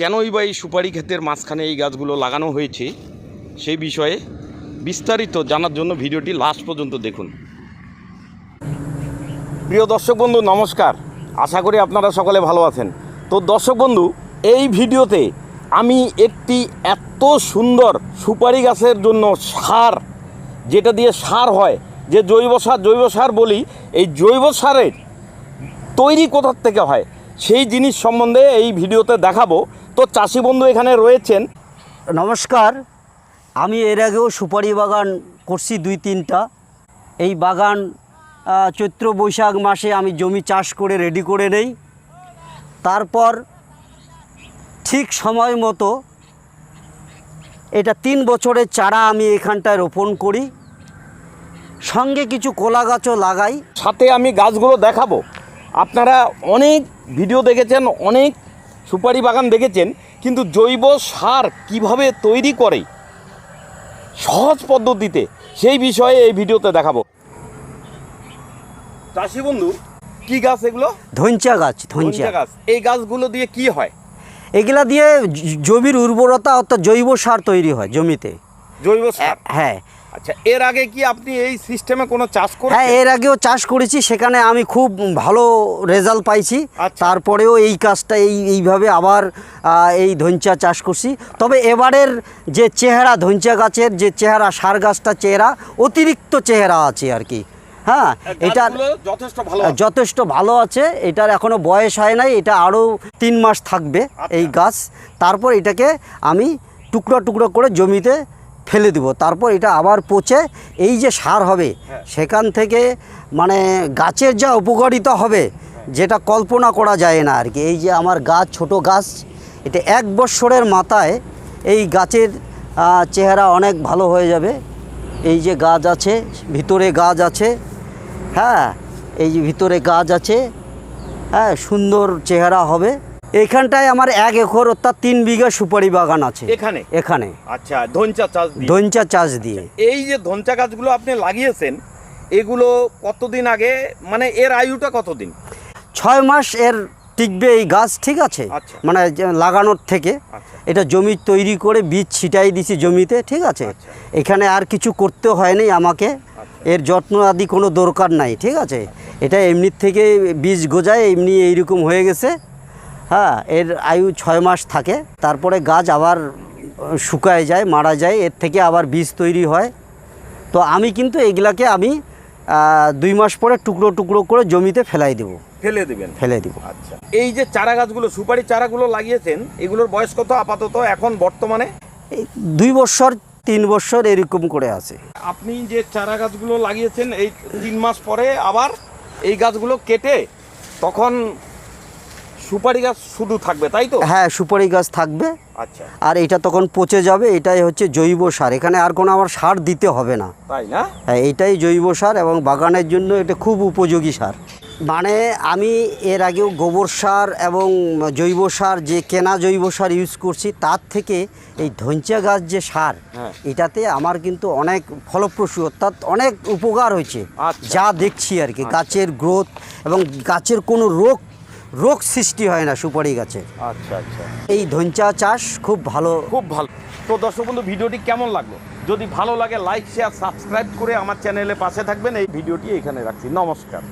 কেনই বা এই সুপারি ক্ষেতের মাঝখানে এই গাছগুলো লাগানো হয়েছে সেই বিষয়ে বিস্তারিত জানার জন্য ভিডিওটি লাস্ট পর্যন্ত দেখুন। প্রিয় দর্শক বন্ধু, নমস্কার। আশা করি আপনারা সকলে ভালো আছেন। তো দর্শক বন্ধু, এই ভিডিওতে আমি একটি এত সুন্দর সুপারি গাছের জন্য সার, যেটা দিয়ে সার হয়, যে জৈব সার জৈব সার বলি, এই জৈব সারের তৈরি কোথার থেকে হয়? সেই জিনিস সম্বন্ধে এই ভিডিওতে দেখাবো। তো চাষি বন্ধু এখানে রয়েছেন। নমস্কার আমি এর আগেও সুপারি বাগান করছি দুই তিনটা। এই বাগান চৈত্র বৈশাখ মাসে আমি জমি চাষ করে রেডি করে নেই। তারপর ঠিক সময় মতো এটা তিন বছরের চারা আমি এখানটায় রোপণ করি। সঙ্গে কিছু কলা গাছও লাগাই। সাথে আমি গাছগুলো দেখাবো। আপনারা অনেক ভিডিও দেখেছেন অনেক সুপারি বাগান দেখেছেন কিন্তু জৈব সার কীভাবে তৈরি করে সহজ পদ্ধতিতে সেই বিষয়ে এই ভিডিওতে দেখাবো। চাষি বন্ধু কি গাছ এগুলো? ধঞ্চা গাছ ধঞ্চা গাছ। এই গাছগুলো দিয়ে কি হয়? এগুলা দিয়ে জমির উর্বরতা অর্থাৎ জৈব সার তৈরি হয় জমিতে। জৈব সার। হ্যাঁ আচ্ছা এর আগে কি আপনি এই সিস্টেমে কোনো চাষ হ্যাঁ এর আগেও চাষ করেছি সেখানে আমি খুব ভালো রেজাল্ট পাইছি আচ্ছা। তারপরেও এই কাজটা এই এইভাবে আবার এই ধঞ্চা চাষ করছি তবে এবারের যে চেহারা ধঞ্চা গাছের যে চেহারা সার গাছটা চেহারা অতিরিক্ত চেহারা আছে আর কি হ্যাঁ এটা যথেষ্ট ভালো আছে। যথেষ্ট ভালো আছে এটার এখনও বয়স হয় নাই এটা আরও তিন মাস থাকবে আচ্ছা। এই গাছ তারপর এটাকে আমি টুকরো টুকরো করে জমিতে ফেলে দিব। তারপর এটা আবার পচে এই যে সার হবে হ্যাঁ। সেখান থেকে মানে গাছের যা উপকারিতা হবে যেটা কল্পনা করা যায় না আর কি এই যে আমার গাছ ছোট গাছ এটা এক বৎসরের মাথায় এই গাছের চেহারা অনেক ভালো হয়ে যাবে। এই যে গাছ আছে ভিতরে গাছ আছে হ্যাঁ এই যে ভিতরে গাছ আছে হ্যাঁ সুন্দর চেহারা হবে। এখানটায় আমার এক একর অর্থাৎ তিন বিঘা সুপারি বাগান আছে। এখানে? এখানে। আচ্ছা ধনচা চাষ দিয়ে। ধঞ্চা চাষ দিয়ে। এই যে ধনচা গাছগুলো আপনি লাগিয়েছেন এগুলো কতদিন আগে মানে এর আয়ুটা কতদিন? ছয় মাস এর টিকবে এই গাছ ঠিক আছে? আচ্ছা। মানে লাগানোর থেকে। আচ্ছা। এটা জমি তৈরি করে বীজ ছিটাই দিছি জমিতে ঠিক আছে? আচ্ছা। এখানে আর কিছু করতে হয়নি আমাকে। এর যত্ন আদি কোনো দরকার নাই ঠিক আছে? এটা এমনির থেকে বীজ গোজায় এমনি এইরকম হয়ে গেছে। হ্যাঁ এর আয়ু ছয় মাস থাকে। তারপরে গাছ আবার শুকায় যায় মারা যায় এর থেকে আবার বীজ তৈরি হয়। তো আমি কিন্তু এগুলাকে আমি দুই মাস পরে টুকরো টুকরো করে জমিতে ফেলাই দেবো। ফেলে দেবেন? ফেলে দিব। আচ্ছা। এই যে চারা গাছগুলো সুপারি চারাগুলো লাগিয়েছেন এগুলোর বয়স কত আপাতত এখন বর্তমানে? দুই বছর তিন বছর এরকম করে আছে। আপনি যে চারা গাছগুলো লাগিয়েছেন এই তিন মাস পরে আবার এই গাছগুলো কেটে তখন সুপারি গাছ শুধু থাকবে তাই তো? হ্যাঁ সুপারি গাছ থাকবে। আচ্ছা। আর এটা তখন পচে যাবে এটাই হচ্ছে জৈব সার। এখানে আর কোনো আমার সার দিতে হবে না। তাই না? হ্যাঁ এইটাই জৈব সার এবং বাগানের জন্য এটা খুব উপযোগী সার। মানে আমি এর আগেও গোবর সার এবং জৈব সার যে কেনা জৈব সার ইউজ করছি তার থেকে এই ধঞ্চা গাছ যে সার হ্যাঁ। এটাতে আমার কিন্তু অনেক ফলপ্রসূ অর্থাৎ অনেক উপকার হয়েছে। আচ্ছা। যা দেখছি আর কি গাছের গ্রোথ এবং গাছের কোনো রোগ রোগ সৃষ্টি হয় না সুপারি গাছে। আচ্ছা আচ্ছা। এই ধনচা চাষ খুব ভালো। খুব ভালো। তো দর্শক বন্ধু ভিডিওটি কেমন লাগল? যদি ভালো লাগে লাইক শেয়ার সাবস্ক্রাইব করে আমার চ্যানেলে পাশে থাকবেন। এই ভিডিওটি এখানে রাখছি। নমস্কার।